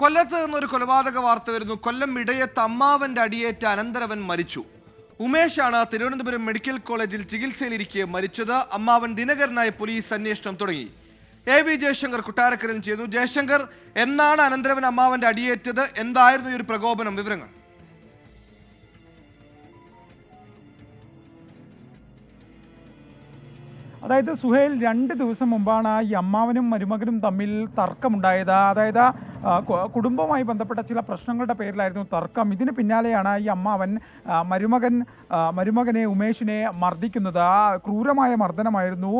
കൊല്ലത്ത് നിന്നൊരു കൊലപാതക വാർത്ത വരുന്നു. കൊല്ലം ഇടയത്ത് അമ്മാവന്റെ അടിയേറ്റ അനന്തരവൻ മരിച്ചു. ഉമേഷാണ് തിരുവനന്തപുരം മെഡിക്കൽ കോളേജിൽ ചികിത്സയിലിരിക്കെ മരിച്ചത്. അമ്മാവൻ ദിനകരനായ പോലീസ് അന്വേഷണം തുടങ്ങി. എ വി ജയശങ്കർ കുട്ടാരക്കരൻ ചെയ്യുന്നു ജയശങ്കർ എന്നാണ് അനന്തരവൻ അമ്മാവന്റെ അടിയേറ്റത്? എന്തായിരുന്നു ഈ ഒരു പ്രകോപനം? വിവരങ്ങൾ. അതായത് സുഹേൽ രണ്ട് ദിവസം മുമ്പാണ് ഈ അമ്മാവനും മരുമകനും തമ്മിൽ തർക്കമുണ്ടായത്. അതായത് കുടുംബവുമായി ബന്ധപ്പെട്ട ചില പ്രശ്നങ്ങളുടെ പേരിലായിരുന്നു തർക്കം. ഇതിന് പിന്നാലെയാണ് ഈ അമ്മ അവൻ മരുമകൻ മരുമകനെ ഉമേഷിനെ മർദ്ദിക്കുന്നത്. ആ ക്രൂരമായ മർദ്ദനമായിരുന്നു.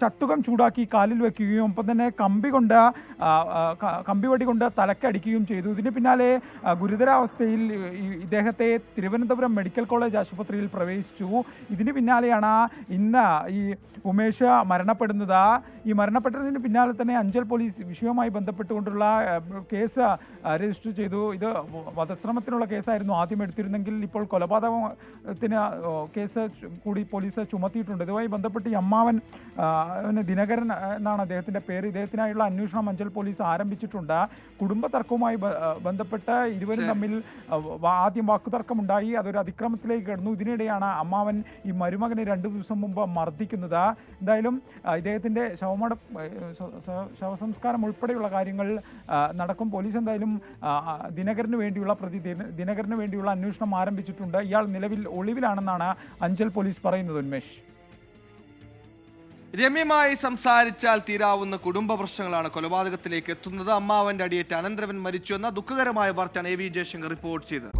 ചട്ടുകം ചൂടാക്കി കാലിൽ വെക്കുകയും ഒപ്പം തന്നെ കമ്പി കൊണ്ട് കമ്പിവടി കൊണ്ട് തലക്കടിക്കുകയും ചെയ്തു. ഇതിന് പിന്നാലെ ഗുരുതരാവസ്ഥയിൽ ഇദ്ദേഹത്തെ തിരുവനന്തപുരം മെഡിക്കൽ കോളേജ് ആശുപത്രിയിൽ പ്രവേശിച്ചു. ഇതിന് പിന്നാലെയാണ് ഇന്ന് ഈ ഉമേഷ് മരണപ്പെടുന്നത്. ഈ മരണപ്പെട്ടതിന് പിന്നാലെ തന്നെ അഞ്ചൽ പോലീസ് വിഷയവുമായി ബന്ധപ്പെട്ടുകൊണ്ടുള്ള കേസ് രജിസ്റ്റർ ചെയ്തു. ഇത് വധശ്രമത്തിനുള്ള കേസായിരുന്നു ആദ്യം എടുത്തിരുന്നെങ്കിൽ ഇപ്പോൾ കൊലപാതകത്തിന് കേസ് കൂടി പോലീസ് ചുമത്തിയിട്ടുണ്ട്. ഇതുമായി ബന്ധപ്പെട്ട് ഈ അമ്മാവൻ ദിനകരൻ എന്നാണ് അദ്ദേഹത്തിന്റെ പേര്. ഇദ്ദേഹത്തിനായുള്ള അന്വേഷണം അഞ്ചൽ പോലീസ് ആരംഭിച്ചിട്ടുണ്ട്. കുടുംബ തർക്കവുമായി ബന്ധപ്പെട്ട് ഇരുവരും തമ്മിൽ ആദ്യം വാക്കുതർക്കമുണ്ടായി. അതൊരു അതിക്രമത്തിലേക്ക് കിടന്നു. ഇതിനിടെയാണ് അമ്മാവൻ ഈ മരുമകനെ രണ്ട് ദിവസം മുമ്പ് മർദ്ദിക്കുന്നത്. എന്തായാലും ഇദ്ദേഹത്തിന്റെ ശവമട ശവസംസ്കാരം ഉൾപ്പെടെയുള്ള കാര്യങ്ങൾ ആ, നടക്കും പോലീസ് എന്തായാലും ദിനകരന് വേണ്ടിയുള്ള പ്രതി ദിനകരന് വേണ്ടിയുള്ള അന്വേഷണം ആരംഭിച്ചിട്ടുണ്ട്. ഇയാൾ നിലവിൽ ഒളിവിലാണെന്നാണ് അഞ്ചൽ പോലീസ് പറയുന്നത് ഉന്മേഷ്. രമ്യമായി സംസാരിച്ചാൽ തീരാവുന്ന കുടുംബ പ്രശ്നങ്ങളാണ് കൊലപാതകത്തിലേക്ക് എത്തുന്നത്. അമ്മാവന്റെ അടിയേറ്റ് അനന്തരവൻ മരിച്ചു എന്ന ദുഃഖകരമായ വാർത്തയാണ് എ വി ജയശങ്കർ റിപ്പോർട്ട് ചെയ്തത്.